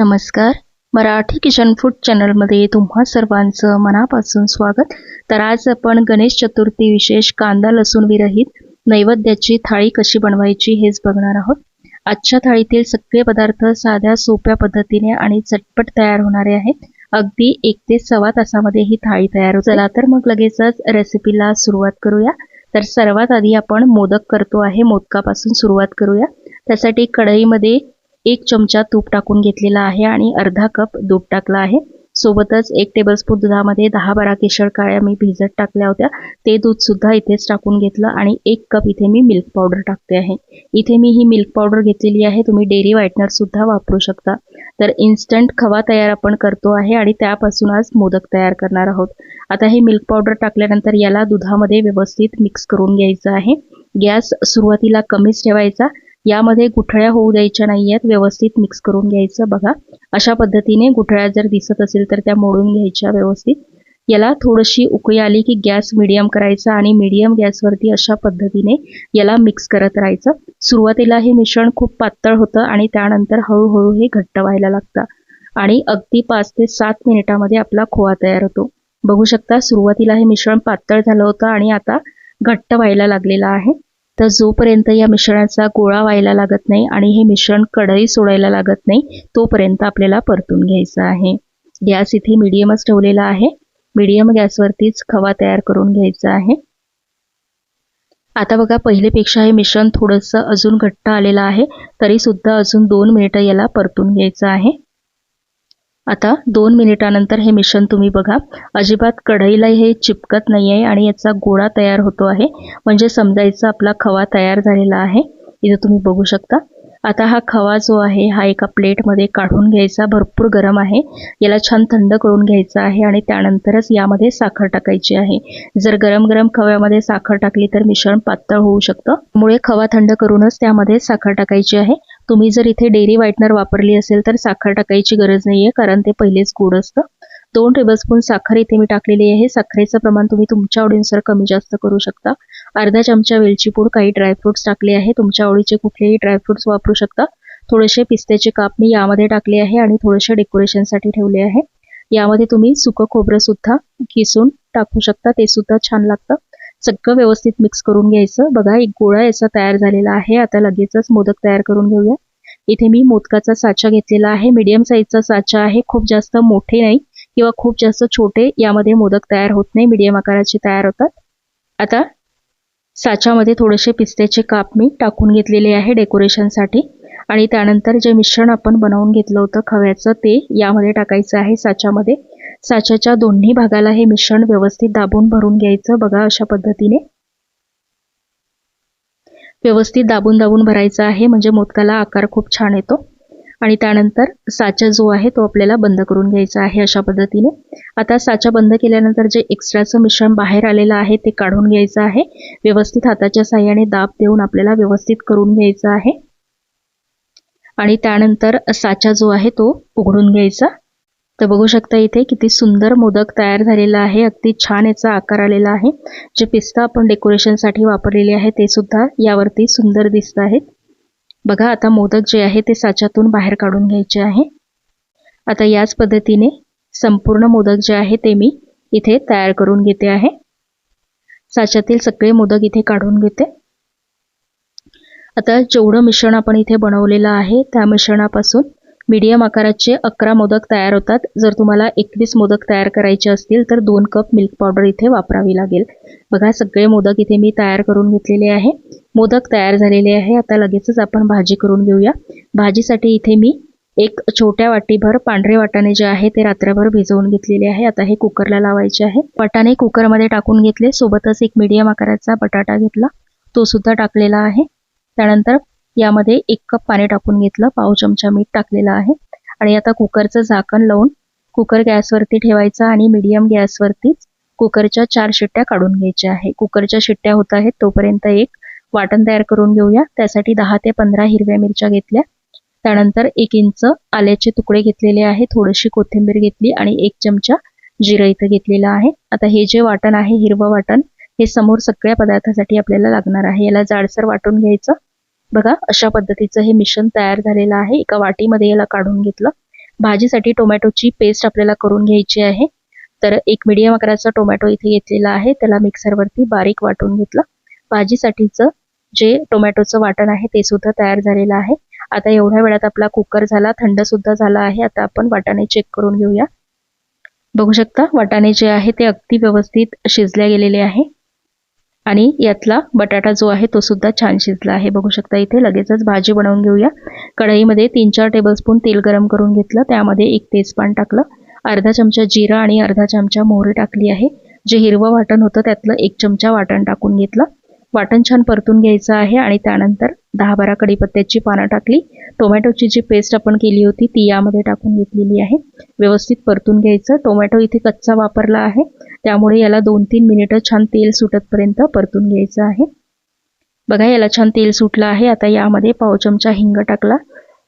नमस्कार. Marathi kitchen food चॅनलमध्ये तुम्हा सर्वांचं मनापासून स्वागत. तर आज आपण गणेश चतुर्थी विशेष कांदा लसूण विरहित नैवेद्याची थाळी कशी बनवायची हेच बघणार आहोत. आजच्या थाळीतील सगळे पदार्थ साध्या सोप्या पद्धतीने आणि चटपट तयार होणारे आहेत. अगदी एक ते सव्वा तासामध्ये ही थाळी तयार होते. चला तर मग लगेचच रेसिपीला सुरुवात करूया. तर सर्वात आधी आपण मोदक करतो आहे मोदकापासून सुरुवात करूया. त्यासाठी कढईमध्ये एक चमचा तूप टाकून घेतलेला आहे आणि अर्धा कप दूध टाकला आहे. सोबतच एक टेबलस्पून दुधामध्ये दहा बारा केशर काळ्या मी भिजत टाकल्या होत्या. ते दूध सुद्धा इथेच टाकून घेतलं आणि एक कप इथे मी मिल्क पावडर टाकते आहे. इथे मी ही मिल्क पावडर घेतलेली आहे. तुम्ही डेअरी व्हाइटनरसुद्धा वापरू शकता. तर इन्स्टंट खवा तयार आपण करतो आहे आणि त्यापासून आज मोदक तयार करणार आहोत. आता हे मिल्क पावडर टाकल्यानंतर याला दुधामध्ये व्यवस्थित मिक्स करून घ्यायचं आहे. गॅस सुरुवातीला कमीच ठेवायचा. यामध्ये गुठळ्या होऊ द्यायच्या नाही आहेत व्यवस्थित मिक्स करून घ्यायचं बघा. अशा पद्धतीने गुठळ्या जर दिसत असेल तर त्या मोडून घ्यायच्या व्यवस्थित. याला थोडीशी उकळी आली की गॅस मिडियम करायचा आणि मिडियम गॅसवरती अशा पद्धतीने याला मिक्स करत राहायचं. सुरुवातीला हे मिश्रण खूप पातळ होतं आणि त्यानंतर हळूहळू हे घट्ट व्हायला लागतं. आणि अगदी पाच ते सात मिनिटामध्ये आपला खोवा तयार होतो. बघू शकता सुरुवातीला हे मिश्रण पातळ झालं होतं आणि आता घट्ट व्हायला लागलेलं आहे. तर जोपर्यंत या मिश्रणाचा गोळा व्हायला लागत नाही आणि हे मिश्रण कढई सोडायला लागत नाही तोपर्यंत आपल्याला परतून घ्यायचं आहे. गॅस इथे मिडियमच ठेवलेला आहे. मिडियम गॅसवरतीच खवा तयार करून घ्यायचा आहे. आता बघा पहिलेपेक्षा हे मिश्रण थोडंसं अजून घट्ट आलेलं आहे तरी सुद्धा अजून दोन मिनिटं याला परतून घ्यायचं आहे. आता दोन मिनिटानंतर हे मिश्रण तुम्ही बघा. अजिबात कढईला हे चिपकत नाही आहे आणि याचा गोळा तयार होतो आहे. म्हणजे समजायचा आपला खवा तयार झालेला आहे. इथं तुम्ही बघू शकता. आता हा खवा जो आहे हा एका प्लेटमध्ये काढून घ्यायचा. भरपूर गरम आहे. याला छान थंड करून घ्यायचा आहे आणि त्यानंतरच यामध्ये साखर टाकायची आहे. जर गरम गरम खव्यामध्ये साखर टाकली तर मिश्रण पातळ होऊ शकतं. त्यामुळे खवा थंड करूनच त्यामध्ये साखर टाकायची आहे. तुम्ही जर इथे डेअरी व्हाईटनर वापरली असेल तर साखर टाकायची गरज नाही आहे कारण ते पहिलेच गोड असतं. दोन टेबलस्पून साखर इथे मी टाकलेली आहे. साखरेचं प्रमाण तुम्ही तुमच्या आवडीनुसार कमी जास्त करू शकता. अर्धा चमचा वेलची पूड काही ड्रायफ्रुट्स टाकले आहे. तुमच्या आवडीचे कुठलेही ड्रायफ्रुट्स वापरू शकता. थोडेसे पिस्त्याचे काप मी यामध्ये टाकले आहे आणि थोडेसे डेकोरेशनसाठी ठेवले आहे. यामध्ये तुम्ही सुकं खोबरं सुद्धा किसून टाकू शकता. ते सुद्धा छान लागतं. सगळं व्यवस्थित मिक्स करून घ्यायचं. बघा एक गोळा याचा तयार झालेला आहे. आता लगेचच मोदक तयार करून घेऊया. इथे मी मोदकाचा साचा घेतलेला आहे. मीडियम साईजचा साचा आहे. खूप जास्त मोठे नाही किंवा खूप जास्त छोटे यामध्ये मोदक तयार होत नाही. मीडियम आकाराचे तयार होतात. आता साच्यामध्ये थोडेसे पिस्त्याचे काप मी टाकून घेतलेले आहे डेकोरेशनसाठी आणि त्यानंतर जे मिश्रण आपण बनवून घेतलं होतं खव्याचं ते यामध्ये टाकायचं आहे साच्यामध्ये. साच्याच्या दोन्ही भागाला हे मिश्रण व्यवस्थित दाबून भरून घ्यायचं. बघा अशा पद्धतीने. व्यवस्थित दाबून दाबून भरायचं आहे. म्हणजे मोदकाला आकार खूप छान येतो. आणि त्यानंतर साचा जो आहे तो आपल्याला बंद करून घ्यायचा आहे अशा पद्धतीने. आता साचा बंद केल्यानंतर जे एक्स्ट्राचं मिश्रण बाहेर आलेलं आहे ते काढून घ्यायचं आहे. व्यवस्थित हाताच्या साह्याने दाब देऊन आपल्याला व्यवस्थित करून घ्यायचं आहे. आणि त्यानंतर साचा जो आहे तो उघडून घ्यायचा. तर बघू शकता इथे किती सुंदर मोदक तयार झालेला आहे. अगदी छान याचा आकार आलेला आहे. जे पिस्ता आपण डेकोरेशनसाठी वापरलेले आहे ते सुद्धा यावरती सुंदर दिसत आहेत. बघा आता मोदक जे आहे ते साच्यातून बाहेर काढून घ्यायचे आहे. आता याच पद्धतीने संपूर्ण मोदक जे आहे ते मी इथे तयार करून घेते आहे. साच्यातील सगळे मोदक इथे काढून घेते. आता जेवढं मिश्रण आपण इथे बनवलेलं आहे त्या मिश्रणापासून मीडियम आकाराचे अकरा मोदक तयार होतात. जर तुम्हाला एकवीस मोदक तयार करायचे असतील तर दोन कप मिल्क पावडर इथे वापरावी लागेल. बघा सगळे मोदक इथे मी तयार करून घेतलेले आहे. मोदक तयार झालेले आहे. आता लगेचच आपण भाजी करून घेऊया. भाजीसाठी इथे मी एक छोट्या वाटीभर पांढरे वाटाणे जे आहे ते रात्रभर भिजवून घेतलेले आहे. आता हे कुकरला लावायचे आहे. वाटाणे कुकरमध्ये टाकून घेतले. सोबतच एक मीडियम आकाराचा बटाटा घेतला. तो सुद्धा टाकलेला आहे. त्यानंतर यामध्ये एक कप पाणी टाकून घेतलं. पाव चमचा मीठ टाकलेलं आहे. आणि आता कुकरचं झाकण लावून कुकर गॅसवरती ठेवायचा आणि मीडियम गॅसवरतीच कुकरच्या चार शिट्ट्या काढून घ्यायच्या आहे. कुकरच्या शिट्ट्या होत आहेत. तोपर्यंत एक वाटण तयार करून घेऊया. त्यासाठी दहा ते पंधरा हिरव्या मिरच्या घेतल्या. त्यानंतर एक इंच आल्याचे तुकडे घेतलेले आहे. थोडीशी कोथिंबीर घेतली आणि एक चमचा जिरं इथं घेतलेलं आहे. आता हे जे वाटण आहे हिरवं वाटण हे समोर सगळ्या पदार्थासाठी आपल्याला लागणार आहे. याला जाडसर वाटून घ्यायचं. बघा अशा पद्धतीचं हे मिश्रण तयार झालेलं आहे. एका वाटीमध्ये याला काढून घेतलं. भाजीसाठी टोमॅटोची पेस्ट आपल्याला करून घ्यायची आहे. तर एक मीडियम आकाराचा टोमॅटो इथे घेतलेला आहे. त्याला मिक्सरवरती बारीक वाटून घेतलं. भाजीसाठीचं जे टोमॅटोचं वाटण आहे ते सुद्धा तयार झालेलं आहे. आता एवढ्या वेळात आपला कुकर झाला थंड सुद्धा झाला आहे. आता आपण वाटाणे चेक करून घेऊया. बघू शकता वाटाणे जे आहे ते अगदी व्यवस्थित शिजल्या गेलेले आहे. आणि यातला बटाटा जो आहे तो सुद्धा छान शिजला आहे. बघू शकता इथे लगेचच भाजी बनवून घेऊया. कढईमध्ये तीन चार टेबलस्पून तेल गरम करून घेतलं. त्यामध्ये एक तेजपान टाकलं. अर्धा चमचा जिरा आणि अर्धा चमचा मोहरी टाकली आहे. जे हिरवं वाटण होतं त्यातलं एक चमचा वाटण टाकून घेतलं. वाटण छान परतून घ्यायचं आहे आणि त्यानंतर दहा बारा कढीपत्त्याची पानं टाकली. टोमॅटोची जी पेस्ट आपण केली होती ती यामध्ये टाकून घेतलेली आहे. व्यवस्थित परतून घ्यायचं. टोमॅटो इथे कच्चा वापरला आहे. त्यामुळे याला दोन तीन मिनिटं छान तेल सुटतपर्यंत परतून घ्यायचं आहे. बघा याला छान तेल सुटलं आहे. आता यामध्ये पाव चमचा हिंग टाकला.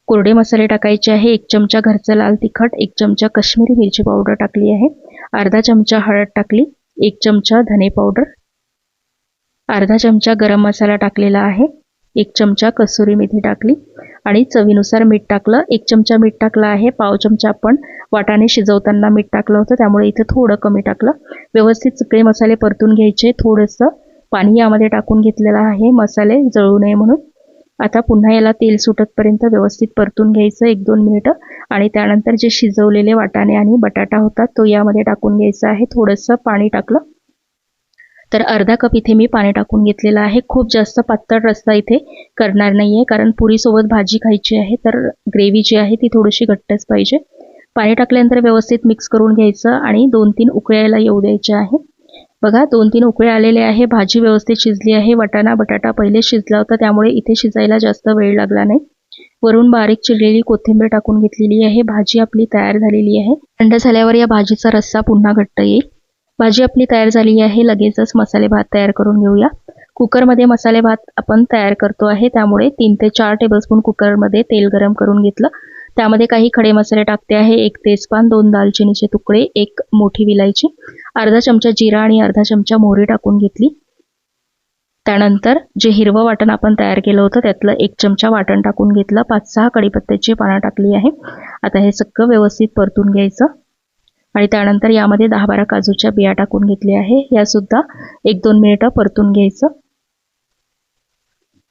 कोरडे मसाले टाकायचे आहे. एक चमचा घरचं लाल तिखट एक चमचा कश्मीरी मिरची पावडर टाकली आहे. अर्धा चमचा हळद टाकली एक चमचा धने पावडर. अर्धा चमचा गरम मसाला टाकलेला आहे. एक चमचा कसुरी मेथी टाकली. आणि चवीनुसार मीठ टाकलं. एक चमचा मीठ टाकलं आहे. पाव चमचा आपण वाटाणे शिजवताना मीठ टाकलं होतं. त्यामुळे इथं थोडं कमी टाकलं. व्यवस्थित सगळे मसाले परतून घ्यायचे. थोडंसं पाणी यामध्ये टाकून घेतलेलं आहे. मसाले जळू नये म्हणून. आता पुन्हा याला तेल सुटतपर्यंत व्यवस्थित परतून घ्यायचं. एक दोन मिनिटं. आणि त्यानंतर जे शिजवलेले वाटाणे आणि बटाटा होता तो यामध्ये टाकून घ्यायचा आहे. थोडंसं पाणी टाकलं. तर अर्धा कप इथे मी पाणी टाकून घेतलेलं आहे. खूप जास्त पातळ रस्ता इथे करणार नाही आहे कारण पुरीसोबत भाजी खायची आहे तर ग्रेव्ही जी आहे ती थोडीशी घट्टच पाहिजे. पाणी टाकल्यानंतर व्यवस्थित मिक्स करून घ्यायचं आणि दोन तीन उकळ्याला येऊ द्यायचे आहे. बघा दोन तीन उकळे आलेले आहे भाजी व्यवस्थित शिजली आहे वटाणा बटाटा पहिले शिजला होता त्यामुळे इथे शिजायला जास्त वेळ लागला नाही. वरून बारीक चिरलेली कोथिंबीर टाकून घेतलेली आहे भाजी आपली तयार झालेली आहे. थंड झाल्यावर या भाजीचा रस्सा पुन्हा घट्ट येईल. भाजी आपली तयार झाली आहे. लगेचच मसाले भात तयार करून घेऊया. कुकरमध्ये मसाले भात आपण तयार करतो आहे. त्यामुळे तीन ते चार टेबलस्पून कुकरमध्ये तेल गरम करून घेतलं. त्यामध्ये काही खडे मसाले टाकते आहे. एक तेजपान दोन दालचिनीचे तुकडे एक मोठी विलायची. अर्धा चमचा जिरा आणि अर्धा चमचा मोहरी टाकून घेतली. त्यानंतर जे हिरवं वाटण आपण तयार केलं होतं त्यातलं एक चमचा वाटण टाकून घेतलं. पाच सहा कढीपत्त्याची पानं टाकली आहे. आता हे सगळं व्यवस्थित परतून घ्यायचं. आणि त्यानंतर यामध्ये दहा बारा काजूच्या बिया टाकून घेतल्या आहे. या सुद्धा एक दोन मिनिटं परतून घ्यायचं.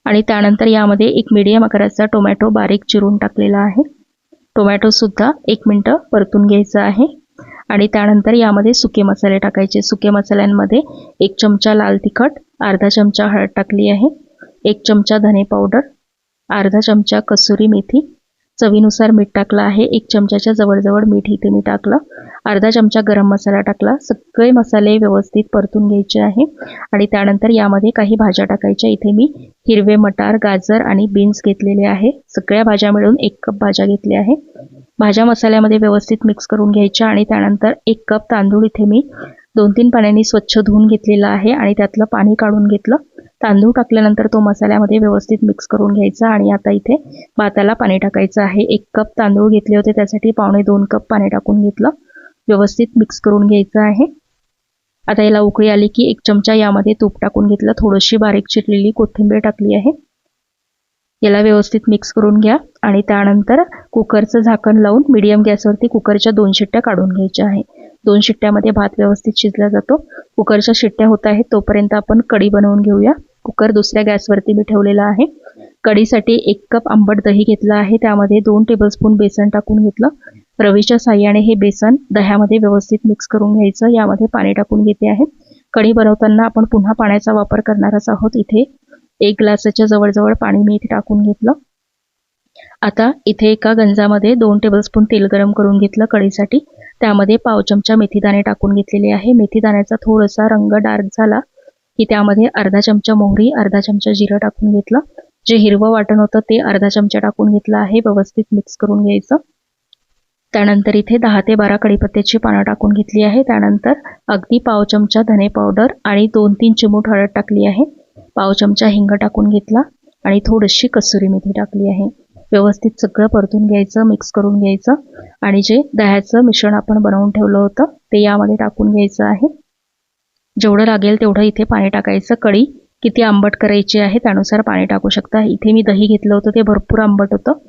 आणि त्यानंतर यामध्ये एक मीडियम आकाराचा टोमॅटो बारीक चिरून टाकलेला आहे. टोमॅटो सुद्धा एक मिनटं परतून घ्यायचं आहे. आणि त्यानंतर यामध्ये सुके मसाले टाकायचे. सुके मसाल्यांमध्ये एक चमचा लाल तिखट अर्धा चमचा हळद टाकली आहे. एक चमचा धने पावडर अर्धा चमचा कसुरी मेथी. चवीनुसार मीठ टाकलं आहे. एक चमच्याच्या जवळजवळ मीठ इथे मी टाकलं. अर्धा चमचा गरम मसाला टाकला. सगळे मसाले व्यवस्थित परतून घ्यायचे आहे. आणि त्यानंतर यामध्ये काही भाज्या टाकायच्या. इथे मी हिरवे मटार गाजर आणि बीन्स घेतलेले आहे. सगळ्या भाज्या मिळून एक कप भाज्या घेतल्या आहे. भाज्या मसाल्यामध्ये व्यवस्थित मिक्स करून घ्यायच्या आणि त्यानंतर एक कप तांदूळ इथे मी दोन तीन पाण्याने स्वच्छ धुवून घेतलेला आहे आणि त्यातलं पाणी काढून घेतलं. तांदूळ टाकल्यानंतर तो मसाल्यामध्ये व्यवस्थित मिक्स करून घ्यायचा आणि आता इथे भाताला पाणी टाकायचं आहे. एक कप तांदूळ घेतले होते त्यासाठी पावणे दोन कप पाणी टाकून घेतलं. व्यवस्थित मिक्स करून घ्यायचं आहे. आता याला उकळी आली की एक चमचा यामध्ये तूप टाकून घेतलं. थोडीशी बारीक चिरलेली कोथिंबीर टाकली आहे. याला व्यवस्थित मिक्स करून घ्या आणि त्यानंतर कुकरचं झाकण लावून मीडियम गॅसवरती कुकरच्या दोन शिट्ट्या काढून घ्यायच्या आहे. दोन शिट्ट्यामध्ये भात व्यवस्थित शिजला जातो. कुकरच्या शिट्ट्या होत आहेत तोपर्यंत आपण कढी बनवून घेऊया. कुकर दुसऱ्या गॅसवरती मी ठेवलेला आहे. कढीसाठी एक कप आंबट दही घेतलं आहे. त्यामध्ये दोन टेबलस्पून बेसन टाकून घेतलं. रवीच्या साह्याने हे बेसन दह्यामध्ये व्यवस्थित मिक्स करून घ्यायचं. यामध्ये पाणी टाकून घेते आहे. कढी बनवताना आपण पुन्हा पाण्याचा वापर करणारच आहोत. इथे एक ग्लासाच्या जवळजवळ पाणी मी इथे टाकून घेतलं. आता इथे एका गंजामध्ये दोन टेबलस्पून तेल गरम करून घेतलं कढीसाठी. त्यामध्ये पाव चमचा मेथीदाणे टाकून घेतलेले आहे. मेथीदाण्याचा थोडासा रंग डार्क झाला की त्यामध्ये अर्धा चमचा मोहरी अर्धा चमचा जिरं टाकून घेतलं. जे हिरवं वाटण होतं ते अर्धा चमचा टाकून घेतलं आहे. व्यवस्थित मिक्स करून घ्यायचं. त्यानंतर इथे दहा ते बारा कढीपत्त्याची पानं टाकून घेतली आहे. त्यानंतर अगदी पाव चमचा धने पावडर आणि दोन तीन चिमूट हळद टाकली आहे. पाव चमचा हिंग टाकून घेतला आणि थोडीशी कसुरी मेथी टाकली आहे. व्यवस्थित सगळं परतून घ्यायचं मिक्स करून घ्यायचं आणि जे दह्याचं मिश्रण आपण बनवून ठेवलं होतं ते यामध्ये टाकून घ्यायचं आहे. जेवढं लागेल तेवढं इथे पाणी टाकायचं. कढी किती आंबट करायची आहे त्यानुसार पाणी टाकू शकता. इथे मी दही घेतलं होतं ते भरपूर आंबट होतं.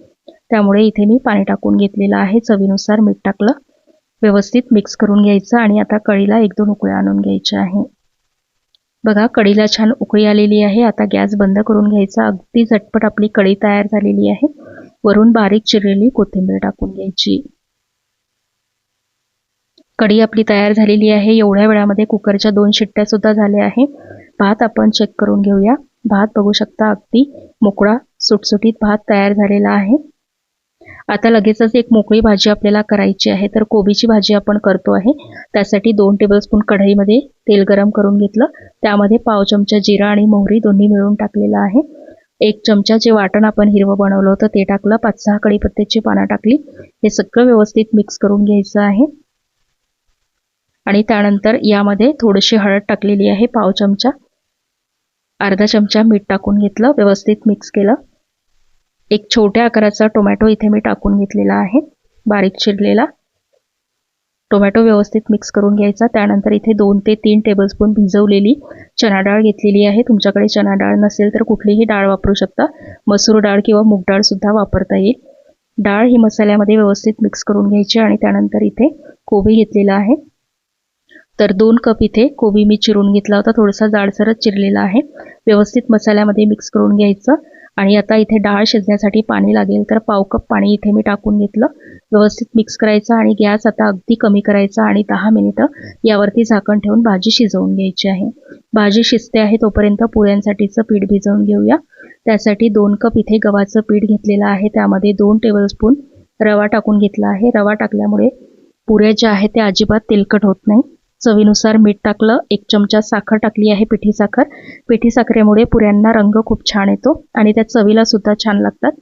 त्यामुळे इथे मी पाणी टाकून घेतलेलं आहे. चवीनुसार मीठ टाकलं. व्यवस्थित मिक्स करून घ्यायचं आणि आता कढीला एक दोन उकळ्या आणून घ्यायच्या आहे. बघा कढीला छान उकळी आलेली आहे. आता गॅस बंद करून घ्यायचा. अगदी झटपट आपली कढी तयार झालेली आहे. वरून बारीक चिरलेली कोथिंबीर टाकून घ्यायची. कढी आपली तयार झालेली आहे. एवढ्या वेळामध्ये कुकरच्या दोन शिट्ट्या सुद्धा झाल्या आहे. भात आपण चेक करून घेऊया. भात बघू शकता अगदी मोकळा सुटसुटीत भात तयार झालेला आहे. आता लगेचच एक मोकळी भाजी आपल्याला करायची आहे. तर कोबीची भाजी आपण करतो आहे. त्यासाठी दोन टेबलस्पून कढईमध्ये तेल गरम करून घेतलं. त्यामध्ये पाव चमचा जिरा आणि मोहरी दोन्ही मिळून टाकलेला आहे. एक चमचा जे वाटण आपण हिरवं बनवलं होतं ते टाकलं. पाच सहा कढीपत्त्याची पानं टाकली. हे सगळं व्यवस्थित मिक्स करून घ्यायचं आहे. आणि त्यानंतर यामध्ये थोडीशी हळद टाकलेली आहे. पाव चमचा. अर्धा चमचा मीठ टाकून घेतलं. व्यवस्थित मिक्स केलं. एक छोट्या आकाराचा टोमॅटो इथे मी टाकून घेतलेला आहे. बारीक चिरलेला. टोमॅटो व्यवस्थित मिक्स करून घ्यायचा. त्यानंतर इथे दोन ते तीन टेबलस्पून भिजवलेली चना डाळ घेतलेली आहे. तुमच्याकडे चना डाळ नसेल तर कुठलीही डाळ वापरू शकता. मसूर डाळ किंवा मूग डाळसुद्धा वापरता येईल. डाळ ही मसाल्यामध्ये व्यवस्थित मिक्स करून घ्यायची आणि त्यानंतर इथे कोबी घेतलेला आहे. तर दोन कप इथे कोबी मी चिरून घेतला होता. थोडासा जाडसरच चिरलेला आहे. व्यवस्थित मसाल्यामध्ये मिक्स करून घ्यायचं. आणि आता इथे डाळ शिजण्यासाठी पाणी लागेल तर पाव कप पाणी इथे मी टाकून घेतलं. व्यवस्थित मिक्स करायचं आणि गॅस आता अगदी कमी करायचा आणि दहा मिनिटं यावरती झाकण ठेवून भाजी शिजवून घ्यायची आहे. भाजी शिजते आहे तोपर्यंत पोळ्यांसाठीचं पीठ भिजवून घेऊया. त्यासाठी दोन कप इथे गव्हाचं पीठ घेतलेलं आहे. त्यामध्ये दोन टेबलस्पून रवा टाकून घेतला आहे. रवा टाकल्यामुळे पुऱ्या ज्या आहेत त्या अजिबात तेलकट होत नाही चवीनुसार मीठ टाकलं एक चमचा साखर टाकली आहे पिठी साखर. पिठी साखरेमुळे पुऱ्यांना रंग खूप छान येतो आणि त्या चवीला सुद्धा छान लागतात.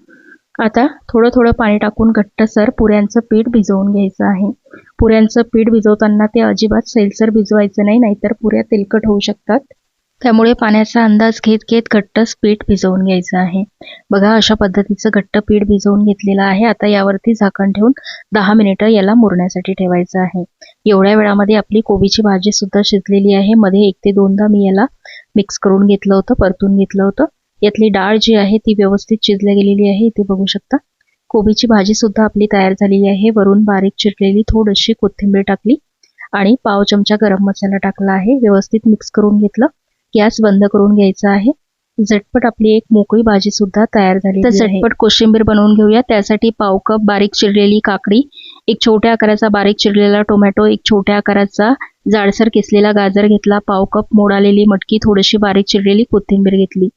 आता थोडं थोडं पाणी टाकून घट्टसर पुऱ्यांचं पीठ भिजवून घ्यायचं आहे. पुऱ्यांचं पीठ भिजवताना ते अजिबात सैलसर भिजवायचं नाही नाहीतर पुऱ्या तेलकट होऊ शकतात. त्यामुळे पाण्याचा अंदाज घेत घेत घट्ट पीठ भिजवून घ्यायचं आहे. बघा अशा पद्धतीचं घट्ट पीठ भिजवून घेतलेलं आहे. आता यावरती झाकण ठेवून दहा मिनिटं याला मुरण्यासाठी ठेवायचं आहे. एवढ्या वेळामध्ये आपली कोबीची भाजी सुद्धा शिजलेली आहे. मध्ये एक ते दोनदा मी याला मिक्स करून घेतलं होतं परतून घेतलं होतं. यातली डाळ जी आहे ती व्यवस्थित शिजल्या गेलेली आहे. इथे बघू शकता कोबीची भाजी सुद्धा आपली तयार झालेली आहे. वरून बारीक चिरलेली थोडीशी कोथिंबीर टाकली आणि पाव चमचा गरम मसाला टाकला आहे. व्यवस्थित मिक्स करून घेतलं. गॅस बंद करून घ्यायचा आहे. झटपट आपली एक मोकळी भाजी सुद्धा तयार झाली तर झटपट कोशिंबीर बनवून घेऊया. त्यासाठी पाव कप बारीक चिरलेली काकडी एक छोट्या आकाराचा बारीक चिरलेला टोमॅटो एक छोट्या आकाराचा जाडसर किसलेला गाजर घेतला पाव कप मोड आलेली मटकी थोडीशी बारीक चिरलेली कोथिंबीर घेतली.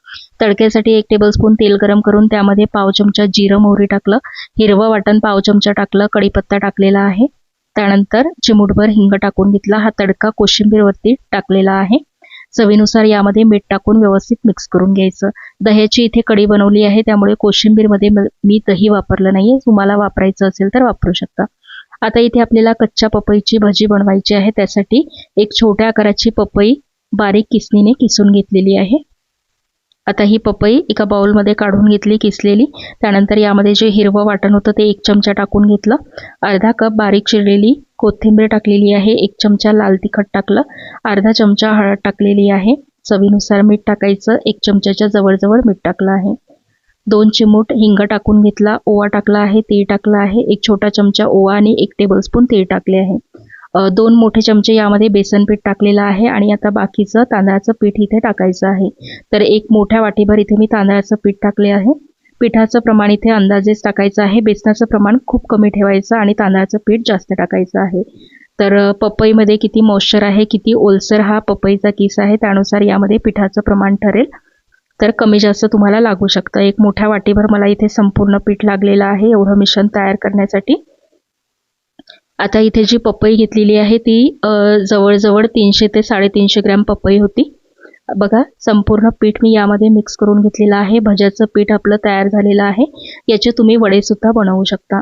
तडक्यासाठी एक टेबलस्पून तेल गरम करून त्यामध्ये पाव चमचा जिरं मोहरी टाकलं हिरवं वाटण पाव चमचा टाकलं कढीपत्ता टाकलेला आहे. त्यानंतर चिमुटभर हिंग टाकून घेतला. हा तडका कोशिंबीरवरती टाकलेला आहे. चवीनुसार यामध्ये मीठ टाकून व्यवस्थित मिक्स करून घ्यायचं. दह्याची इथे कढी बनवली आहे त्यामुळे कोशिंबीरमध्ये मी दही वापरलं नाहीये. तुम्हाला वापरायचं असेल तर वापरू शकता. आता इथे आपल्याला कच्च्या पपईची भजी बनवायची आहे. त्यासाठी एक छोट्या आकाराची पपई बारीक किसणीने किसून घेतलेली आहे. आता ही पपई एका बाउलमध्ये काढून घेतली किसलेली. त्यानंतर यामध्ये जे हिरवं वाटण होतं ते एक चमचा टाकून घेतलं. अर्धा कप बारीक चिरलेली कोथिंबीर टाकलेली आहे एक चमचा लाल तिखट टाकलं. अर्धा चमचा हळद टाकलेली आहे चवीनुसार मीठ टाकायचं एक चमच्याच्या जवळजवळ मीठ टाकलं आहे. दोन चिमूट हिंग टाकून घेतला ओवा टाकला आहे तीळ टाकला आहे एक छोटा चमचा ओवा आणि एक टेबलस्पून तीळ टाकले आहे. दोन मोठे चमचे यामध्ये बेसन पीठ टाकलेलं आहे आणि आता बाकीचं तांदळाचं पीठ इथे टाकायचं आहे. तर एक मोठ्या वाटीभर इथे मी तांदळाचं पीठ टाकले आहे. पिठाचं प्रमाण इथे अंदाजेच टाकायचं आहे. बेसनाचं प्रमाण खूप कमी ठेवायचं आणि तांदळाचं पीठ जास्त टाकायचं आहे. तर पपईमध्ये किती मॉइश्चर आहे किती ओलसर हा पपईचा किस आहे त्यानुसार यामध्ये पिठाचं प्रमाण ठरेल. तर कमी जास्त तुम्हाला लागू शकतं. एक मोठ्या वाटीभर मला इथे संपूर्ण पीठ लागलेलं आहे. एवढं मिश्रण तयार करण्यासाठी आता इथे जी पपई घेतलेली आहे ती जवळजवळ तीनशे ते साडेतीनशे ग्रॅम पपई होती. बघा संपूर्ण पीठ मी यामध्ये मिक्स करून घेतलेलं आहे. भज्याचं पीठ आपलं तयार झालेलं आहे. याचे तुम्ही वडेसुद्धा बनवू शकता.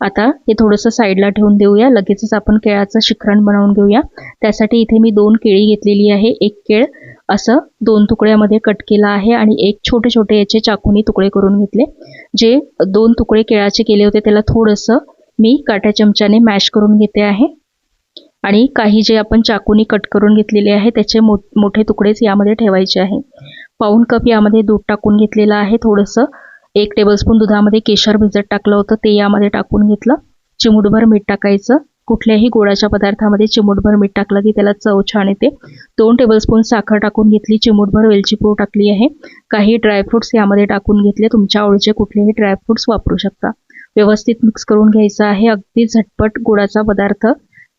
आता हे थोडंसं साईडला ठेवून देऊया. लगेचच आपण केळाचं शिखरण बनवून घेऊया. त्यासाठी इथे मी दोन केळी घेतलेली आहे. एक केळ असं दोन तुकड्यामध्ये कट केला आहे आणि एक छोटे छोटे याचे चाकूनी तुकडे करून घेतले. जे दोन तुकडे केळाचे केले होते त्याला थोडंसं मी काट्या चमच्याने मॅश करून घेते आहे. आणि काही जे आपण चाकूनी कट करून घेतलेले आहे त्याचे मो मोठे तुकडेच यामध्ये ठेवायचे आहे. पाऊन कप यामध्ये दूध टाकून घेतलेलं आहे. थोडंसं एक टेबलस्पून दुधामध्ये केशर भिजत टाकलं होतं ते यामध्ये टाकून घेतलं. चिमूटभर मीठ टाकायचं. कुठल्याही गोडाच्या पदार्थामध्ये चिमूटभर मीठ टाकलं की त्याला चव छान येते. दोन टेबलस्पून साखर टाकून घेतली. चिमूटभर वेलची पूड टाकली आहे. काही ड्रायफ्रुट्स यामध्ये टाकून घेतले. तुमच्या आवडीचे कुठलेही ड्रायफ्रुट्स वापरू शकता. व्यवस्थित मिक्स करून घ्यायचं आहे. अगदी झटपट गुळाचा पदार्थ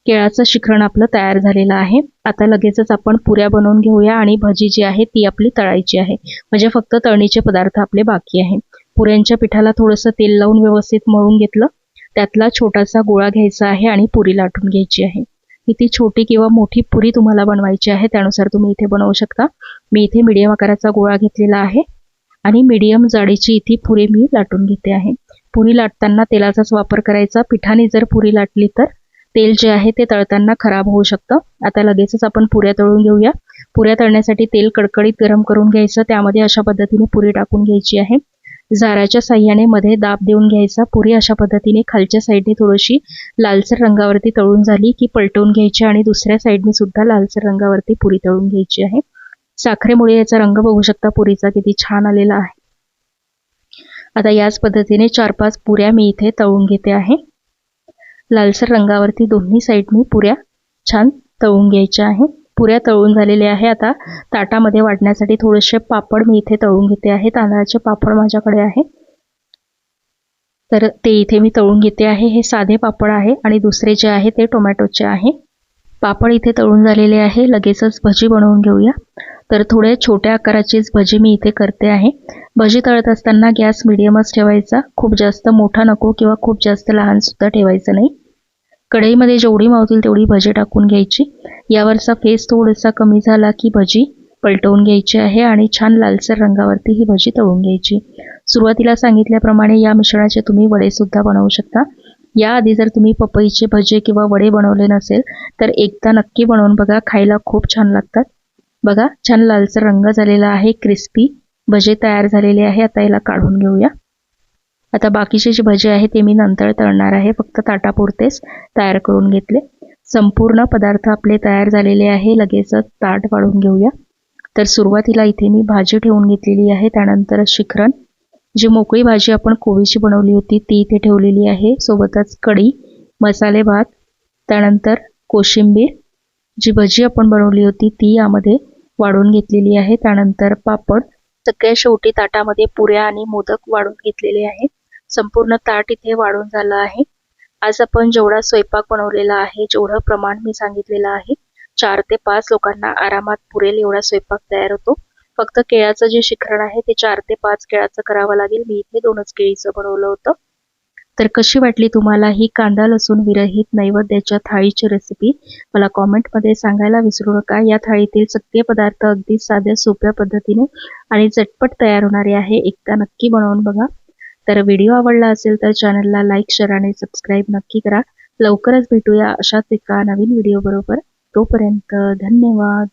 केळाचं शिखरण आपलं तयार झालेलं आहे. आता लगेचच आपण पुऱ्या बनवून घेऊया आणि भजी जी आहे ती आपली तळायची आहे. म्हणजे फक्त तळणीचे पदार्थ आपले बाकी आहे. पुऱ्यांच्या पिठाला थोडंसं तेल लावून व्यवस्थित मळून घेतलं. त्यातला छोटासा गोळा घ्यायचा आहे आणि पुरी लाटून घ्यायची आहे. किती छोटी किंवा मोठी पुरी तुम्हाला बनवायची आहे. त्यानुसार तुम्ही इथे बनवू शकता. मी इथे मीडियम आकाराचा गोळा घेतलेला आहे. आणि मीडियम जाडीची इथे पुरी मी लाटून घेते आहे. पुरी लाटताना तेलाचाच वापर करायचा. पिठाने जर पुरी लाटली तर तेल जे आहे ते तळताना खराब होऊ शकतं. आता लगेचच आपण पुऱ्या तळून घेऊया. पुऱ्या तळण्यासाठी तेल कडकडीत गरम करून घ्यायचं. त्यामध्ये अशा पद्धतीने पुरी टाकून घ्यायची आहे. झाराच्या साह्याने मध्ये दाब देऊन घ्यायचा. पुरी अशा पद्धतीने खालच्या साईडने थोडीशी लालसर रंगावरती तळून झाली की पलटवून घ्यायची आणि दुसऱ्या साईडने सुद्धा लालसर रंगावरती पुरी तळून घ्यायची आहे. साखरेमुळे याचा रंग बघू शकता पुरीचा किती छान आलेला आहे. आता याच पद्धतीने चार पाच पुऱ्या मी इथे तळून घेते आहे. लालसर रंगावरती दोन्ही साईडनी पुऱ्या छान तळून घ्यायच्या आहे. पुऱ्या तळून झालेल्या आहे. आता ताटामध्ये वाढण्यासाठी थोडेसे पापड मी इथे तळून घेते आहे. तांदळाचे पापड माझ्याकडे आहे. तर ते इथे मी तळून घेते आहे. हे साधे पापड आहे आणि दुसरे जे आहे ते टोमॅटोचे आहे. पापड इथे तळून झालेले आहे. लगेचच भजी बनवून घेऊया. तर थोडे छोट्या आकाराचीच भजी मी इथे करते आहे. भजी तळत असताना गॅस मिडियमच ठेवायचा. खूप जास्त मोठा नको किंवा खूप जास्त लहानसुद्धा ठेवायचं नाही. कढईमध्ये जेवढी मावतील तेवढी भजी टाकून घ्यायची. यावरचा फेस थोडासा कमी झाला की भजी पलटवून घ्यायची आहे आणि छान लालसर रंगावरती ही भजी तळून घ्यायची. सुरुवातीला सांगितल्याप्रमाणे या मिश्रणाचे तुम्ही वडेसुद्धा बनवू शकता. याआधी जर तुम्ही पपईचे भजे किंवा वडे बनवले नसेल तर एकदा नक्की बनवून बघा खायला खूप छान लागतात. बघा छान लालसर रंग झालेला आहे क्रिस्पी भजे तयार झालेले आहे आता याला काढून घेऊया. आता बाकीचे जे भजे आहे ते मी नंतर तळणार आहे. फक्त ताटापुरतेच तयार करून घेतले. संपूर्ण पदार्थ आपले तयार झालेले आहे. लगेचच ताट वाढून घेऊया. तर सुरुवातीला इथे मी भाजी ठेवून घेतलेली आहे. त्यानंतर शिखरण. जी मोकळी भाजी आपण कोबीची बनवली होती ती इथे ठेवलेली आहे. सोबतच कढी मसाले भात. त्यानंतर कोशिंबीर. जी भजी आपण बनवली होती ती यामध्ये वाढून घेतलेली आहे. त्यानंतर पापड सगळ्या शेवटी ताटामध्ये पुऱ्या आणि मोदक वाढून घेतलेले आहे. संपूर्ण ताट इथे वाढून झालं आहे. आज आपण जेवढा स्वयंपाक बनवलेला आहे जेवढं प्रमाण मी सांगितलेलं आहे चार ते पाच लोकांना आरामात पुरेल एवढा स्वयंपाक तयार होतो. फक्त केळाचं जे शिखरण आहे ते चार ते पाच केळाचं करावं लागेल. मी इथे दोनच केळीचं बनवलं होतं. तर कशी वाटली तुम्हाला ही कांदा लसूण विरहित नैवेद्याच्या थाळीची रेसिपी मला कॉमेंटमध्ये सांगायला विसरू नका. या थाळीतील सगळे पदार्थ अगदी साध्या सोप्या पद्धतीने आणि झटपट तयार होणारे आहे. एकदा नक्की बनवून बघा. तर व्हिडिओ आवडला असेल तर चॅनलला लाईक शेअर आणि सबस्क्राईब नक्की करा. लवकरच भेटूया अशाच एका नवीन व्हिडिओ बरोबर. तोपर्यंत धन्यवाद.